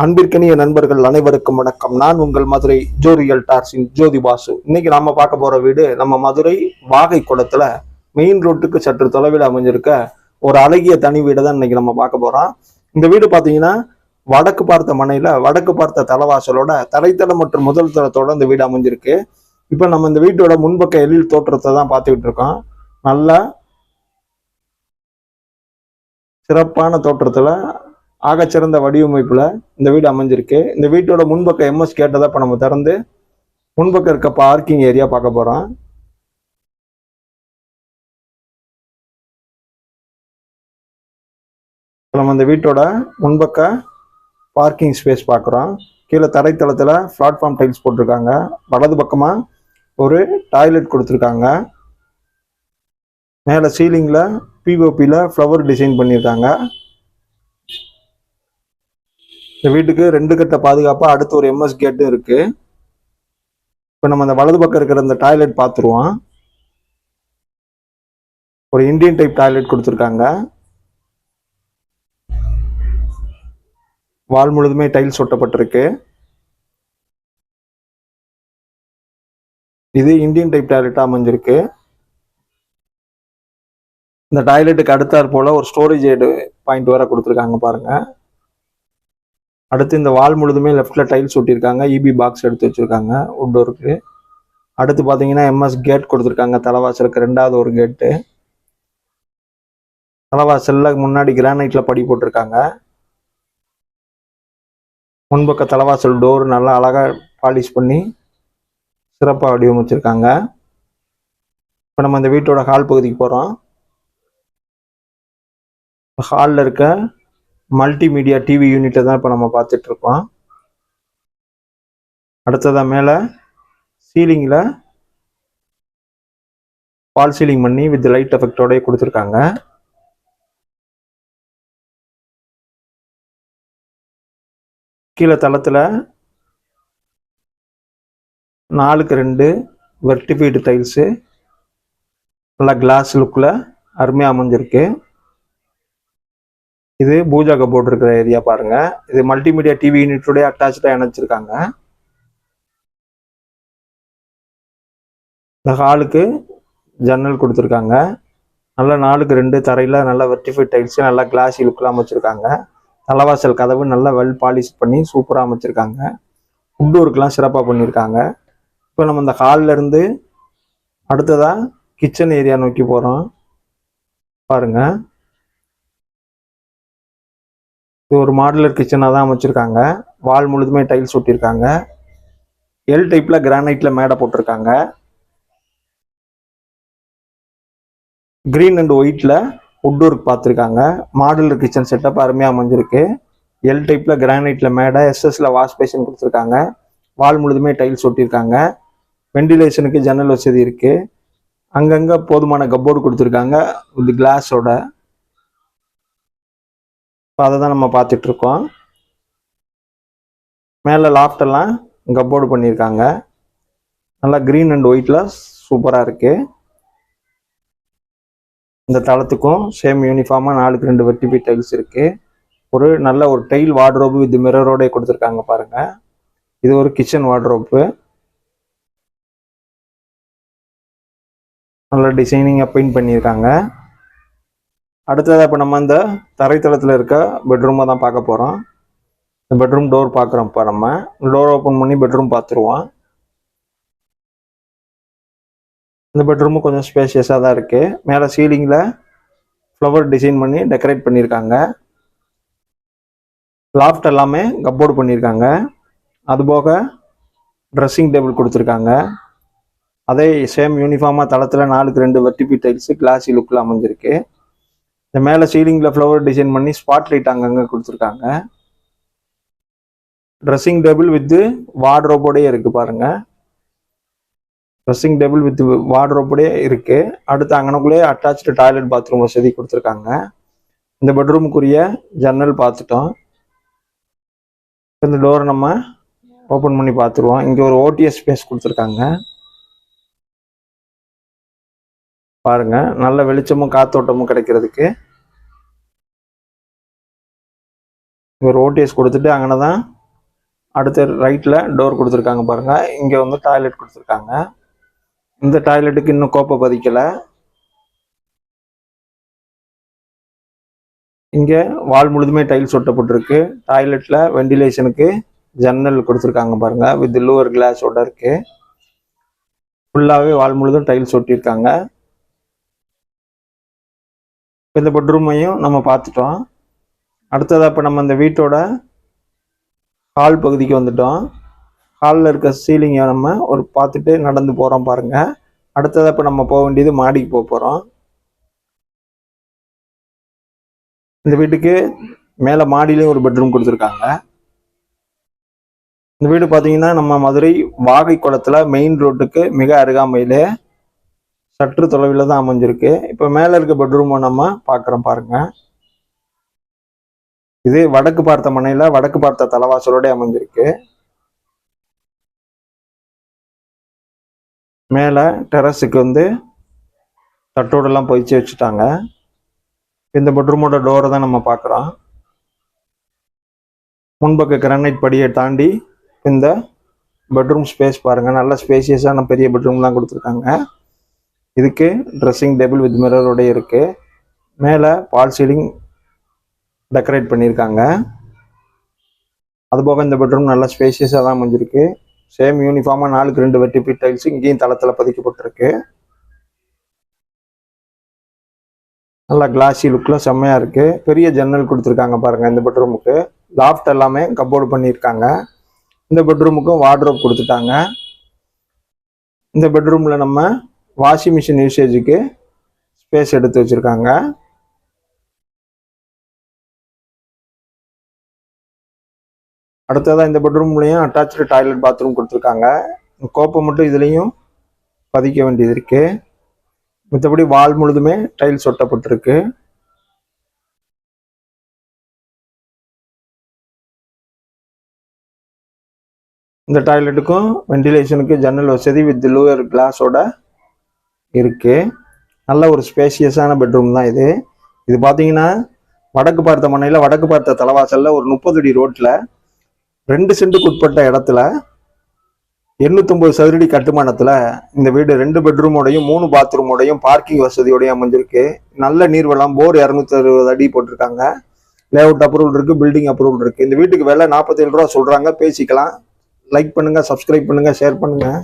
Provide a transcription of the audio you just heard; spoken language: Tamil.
அன்பிற்கினிய நண்பர்கள் அனைவருக்கும் வணக்கம். நான் உங்கள் மதுரை ஜோரியல் டார்ஸின் ஜோதி பாசு. இன்னைக்கு நாம பார்க்க போற வீடு நம்ம மதுரை வாகை குளத்துல மெயின் ரோட்டுக்கு சற்று தொலைவில் அமைஞ்சிருக்க ஒரு அழகிய தனி வீடு தான் இன்னைக்கு நம்ம பார்க்க போறோம். இந்த வீடு பாத்தீங்கன்னா வடக்கு பார்த்த மனையில வடக்கு பார்த்த தலவாசலோட தரைத்தளம் மற்றும் முதல் தளத்தோட இந்த வீடு அமைஞ்சிருக்கு. இப்போ நம்ம இந்த வீட்டோட முன்பக்க எழில் தோற்றத்தை தான் பார்த்துக்கிட்டு இருக்கோம். நல்ல சிறப்பான தோற்றத்துல ஆகச்சிறந்த வடிவமைப்புல இந்த வீடு அமைஞ்சிருக்கு. இந்த வீட்டோட முன்பக்க எம்எஸ் கேட்டை தான் இப்போ நம்ம திறந்து முன்பக்கம் இருக்க பார்க்கிங் ஏரியா பார்க்க போறோம். நம்ம இந்த வீட்டோட முன்பக்க பார்க்கிங் ஸ்பேஸ் பார்க்குறோம். கீழே தரைத்தளத்தில் பிளாட்ஃபார்ம் டைல்ஸ் போட்டிருக்காங்க. வலது பக்கமாக ஒரு டாய்லெட் கொடுத்துருக்காங்க. மேலே சீலிங்கில் பிஓபியில் ஃப்ளவர் டிசைன் பண்ணியிருக்காங்க. இந்த வீட்டுக்கு ரெண்டு கட்ட பாதுகாப்பா அடுத்து ஒரு எம்எஸ் கேட்டும் இருக்கு. இப்போ நம்ம அந்த வலது பக்கம் இருக்கிற அந்த டாய்லெட் பார்த்துருவோம் ஒரு இந்தியன் டைப் டாய்லெட் கொடுத்துருக்காங்க. வால் முழுதுமே டைல்ஸ் ஒட்டப்பட்டிருக்கு. இது இந்தியன் டைப் டாய்லெட்டாக அமைஞ்சிருக்கு. இந்த டாய்லெட்டுக்கு அடுத்தாற் போல ஒரு ஸ்டோரேஜ் பாயிண்ட் வேற கொடுத்துருக்காங்க பாருங்க. அடுத்து இந்த வால் முழுதுமே லெஃப்ட்ல டைல்ஸ் ஒட்டியிருக்காங்க. இபி பாக்ஸ் எடுத்து வச்சிருக்காங்க. உட்டோருக்கு அடுத்து பார்த்தீங்கன்னா எம்எஸ் கேட் கொடுத்துருக்காங்க. தலைவாசலுக்கு ரெண்டாவது ஒரு கேட்டு தலைவாசல்ல முன்னாடி கிரானைட்ல படி போட்டிருக்காங்க. முன்பக்க தலைவாசல் டோர் நல்லா அழகா பாலிஷ் பண்ணி சிறப்பாக வடிவமைச்சிருக்காங்க. இப்போ நம்ம இந்த வீட்டோட ஹால் பகுதிக்கு போகிறோம் ஹாலில் இருக்க மல்டிமீடியா டிவி யூனிட்டை தான் இப்போ நம்ம பார்த்துட்ருக்கோம். அடுத்ததாக மேலே சீலிங்கில் பால் சீலிங் பண்ணி வித் லைட் எஃபெக்டோடய கொடுத்துருக்காங்க. கீழே தளத்தில் நாலுக்கு ரெண்டு வெர்டிஃபைடு டைல்ஸு நல்லா கிளாஸ் லுக்கில் அருமையாக அமைஞ்சிருக்கு. இது பூஜா கபோர்ட் இருக்கிற ஏரியா பாருங்க. இது மல்டிமீடியா டிவி யூனிட்டோடய அட்டாச்சாக இணைச்சிருக்காங்க. இந்த ஹாலுக்கு ஜன்னல் கொடுத்துருக்காங்க. நல்ல நாலுக்கு ரெண்டு தரையில் நல்லா வெர்டிஃபைட் டைல்ஸ் நல்லா கிளாஸி லுக்கெலாம் அமைச்சிருக்காங்க தலைவாசல் கதவு நல்லா வெல் பாலிஷ் பண்ணி சூப்பராக அமைச்சிருக்காங்க. ஃபுட் ஒர்க்லாம் சிறப்பாக பண்ணியிருக்காங்க இப்போ நம்ம இந்த ஹால்லேருந்து அடுத்ததாக கிச்சன் ஏரியா நோக்கி போகிறோம் பாருங்கள் இது ஒரு மாடுலர் கிச்சனாக தான் அமைச்சிருக்காங்க. வால் முழுதுமே டைல்ஸ் ஒட்டியிருக்காங்க. எல் டைப்பில் கிரானைட்டில் மேடை போட்டிருக்காங்க. க்ரீன் அண்ட் ஒயிட்டில் வுட் ஒர்க் பார்த்துருக்காங்க. மாடுலர் கிச்சன் செட்டப் அருமையாக அமைஞ்சிருக்கு. எல் டைப்பில் கிரானைட்டில் மேடை எஸ்எஸ்ல வாஷ் பேஷன் கொடுத்துருக்காங்க. வால் முழுதுமே டைல்ஸ் ஒட்டியிருக்காங்க. வெண்டிலேஷனுக்கு ஜன்னல் வசதி இருக்குது அங்கங்கே போதுமான கப்போர்டு கொடுத்துருக்காங்க. வித் கிளாஸோட இப்போ அதை தான் நம்ம பார்த்துட்டு இருக்கோம் மேலே லாஃப்டெல்லாம் கப்போர்டு பண்ணியிருக்காங்க. நல்லா க்ரீன் அண்ட் ஒயிட்டில் சூப்பராக இருக்குது இந்த தளத்துக்கும் சேம் யூனிஃபார்மாக நாலுக்கு ரெண்டு வெட்டிபி டைல்ஸ் இருக்குது ஒரு நல்ல ஒரு டைல் வார்ட்ரோப்பு வித் மிரரோட கொடுத்துருக்காங்க பாருங்க. இது ஒரு கிச்சன் வார்ட்ரோப்பு நல்ல டிசைனிங்காக பெயிண்ட் பண்ணியிருக்காங்க. அடுத்ததாக இப்போ நம்ம இந்த தரைத்தளத்தில் இருக்க பெட்ரூமை தான் பார்க்க போகிறோம் இந்த பெட்ரூம் டோர் பார்க்குறோம் இப்போ நம்ம. டோர் ஓப்பன் பண்ணி பெட்ரூம் பார்த்துருவோம். இந்த பெட்ரூமும் கொஞ்சம் ஸ்பேஷியஸாக தான் இருக்குது மேலே சீலிங்கில் ஃப்ளவர் டிசைன் பண்ணி டெக்கரேட் பண்ணியிருக்காங்க லாஃப்ட் எல்லாமே கப்போர்டு பண்ணியிருக்காங்க அதுபோக ட்ரெஸ்ஸிங் டேபிள் கொடுத்துருக்காங்க. அதே சேம் யூனிஃபார்மாக தளத்தில் நாலுக்கு ரெண்டு வெட்டிபி டைல்ஸு கிளாஸி லுக்கில் அமைஞ்சிருக்கு. இந்த மேலே சீலிங்கில் ஃப்ளவர் டிசைன் பண்ணி ஸ்பாட் லைட் அங்கங்கே கொடுத்துருக்காங்க. ட்ரெஸ்ஸிங் டேபிள் வித்து வார்ட்ரோப்போடே இருக்குது பாருங்க. ட்ரெஸ்ஸிங் டேபிள் வித் வார்ட்ரோப்போடே இருக்குது அடுத்து அங்கனக்குள்ளேயே அட்டாச்சு டாய்லெட் பாத்ரூம் வசதி கொடுத்துருக்காங்க. இந்த பெட்ரூமுக்குரிய ஜன்னல் பார்த்துட்டோம். இந்த டோரை நம்ம ஓப்பன் பண்ணி பார்த்துருவோம். இங்கே ஒரு ஓடிஎஸ் ஸ்பேஸ் கொடுத்துருக்காங்க. பாருங்க நல்ல வெளிச்சமும் காத்தோட்டமும் கிடைக்கிறதுக்கு. இங்கே ஓடிஎஸ் கொடுத்துட்டு அங்கே தான் அடுத்த ரைட்டில் டோர் கொடுத்துருக்காங்க பாருங்க. இங்கே வந்து டாய்லெட் கொடுத்துருக்காங்க. இந்த டாய்லெட்டுக்கு இன்னும் கோப்பை பதிக்கலை. இங்கே வால் முழுதுமே டைல்ஸ் ஒட்டப்பட்டிருக்கு டாய்லெட்டில் வெண்டிலேஷனுக்கு ஜன்னல் கொடுத்துருக்காங்க பாருங்க வித் லூவர் கிளாஸோட இருக்கு. ஃபுல்லாகவே வால் முழுதும் டைல்ஸ் ஒட்டியிருக்காங்க இந்த பெட்ரூமையும் நம்ம பார்த்துட்டோம். அடுத்ததாக இப்போ நம்ம இந்த வீட்டோட ஹால் பகுதிக்கு வந்துட்டோம். ஹாலில் இருக்க சீலிங்கை நம்ம ஒரு பார்த்துட்டு நடந்து போகிறோம் பாருங்கள் அடுத்ததாக இப்போ நம்ம போக வேண்டியது மாடிக்கு போக போகிறோம் இந்த வீட்டுக்கு மேலே மாடியிலையும் ஒரு பெட்ரூம் கொடுத்துருக்காங்க. இந்த வீடு பார்த்தீங்கன்னா நம்ம மதுரை வாகை குளத்துல மெயின் ரோட்டுக்கு மிக அருகாமையிலே சற்று தொலைவில் தான் அமைஞ்சிருக்கு. இப்போ மேலே இருக்க பெட்ரூமை நம்ம பார்க்குறோம் பாருங்க. இது வடக்கு பார்த்த மனையில வடக்கு பார்த்த தலவாசலோட அமைஞ்சிருக்கு. மேலே டெரஸுக்கு வந்து தட்டோடெல்லாம் பொய்ச்சி வச்சுட்டாங்க. இந்த பெட்ரூமோட டோரை தான் நம்ம பார்க்குறோம் முன்பக்க கிரானைட் படியை தாண்டி இந்த பெட்ரூம் ஸ்பேஸ் பாருங்க. நல்ல ஸ்பேசியஸான பெரிய பெட்ரூம் தான் கொடுத்துருக்காங்க. இதுக்கு ட்ரெஸ்ஸிங் டேபிள் வித் மிரரோட இருக்கு. மேலே பால் சீலிங் டெக்கரேட் பண்ணியிருக்காங்க அதுபோக இந்த பெட்ரூம் நல்லா ஸ்பேசியஸாக தான் அமைஞ்சிருக்கு. சேம் யூனிஃபார்மாக நாலுக்கு ரெண்டு வெட்டி டைல்ஸ் இங்கேயும் தளத்தில் பதிக்கப்பட்டிருக்கு. நல்லா கிளாஸி லுக்கில் செம்மையாக இருக்கு. பெரிய ஜன்னல் கொடுத்துருக்காங்க பாருங்க இந்த பெட்ரூமுக்கு லாஃப்ட் எல்லாமே கப்போர்டு பண்ணியிருக்காங்க இந்த பெட்ரூமுக்கும் வார்ட்ரோப் கொடுத்துட்டாங்க. இந்த பெட்ரூமில் நம்ம வாஷிங் மிஷின் யூசேஜுக்கு ஸ்பேஸ் எடுத்து வச்சுருக்காங்க. அடுத்ததாக இந்த பெட்ரூம்லேயும் அட்டாச்சு டாய்லெட் பாத்ரூம் கொடுத்துருக்காங்க. கோப்பை மட்டும் இதுலேயும் பதிக்க வேண்டியது இருக்குது மற்றபடி வால் முழுதுமே டைல்ஸ் ஒட்டப்பட்டிருக்கு. இந்த டாய்லெட்டுக்கும் வென்டிலேஷனுக்கு ஜன்னல் வசதி வித் லூயர் கிளாஸோட இருக்குது நல்ல ஒரு ஸ்பேசியஸான பெட்ரூம் தான் இது. இது பார்த்தீங்கன்னா வடக்கு பார்த்த மனையில் வடக்கு பார்த்த தலைவாசலில் ஒரு முப்பது அடி ரோட்டில் ரெண்டு சென்ட்டுக்கு உட்பட்ட இடத்துல எண்ணூத்தொம்பது சதுரடி கட்டுமானத்தில் இந்த வீடு ரெண்டு பெட்ரூமோடையும் மூணு பாத்ரூமோடையும் பார்க்கிங் வசதியோடையும் அமைஞ்சிருக்கு. நல்ல நீர்வளம் போர் இரநூத்தி அறுபது அடி போட்டிருக்காங்க. லேஅவுட் அப்ரூவல் இருக்குது பில்டிங் அப்ரூவல் இருக்குது இந்த வீட்டுக்கு விலை நாற்பத்தேழு ரூபா சொல்கிறாங்க பேசிக்கலாம். லைக் பண்ணுங்கள் சப்ஸ்கிரைப் பண்ணுங்கள் ஷேர் பண்ணுங்கள்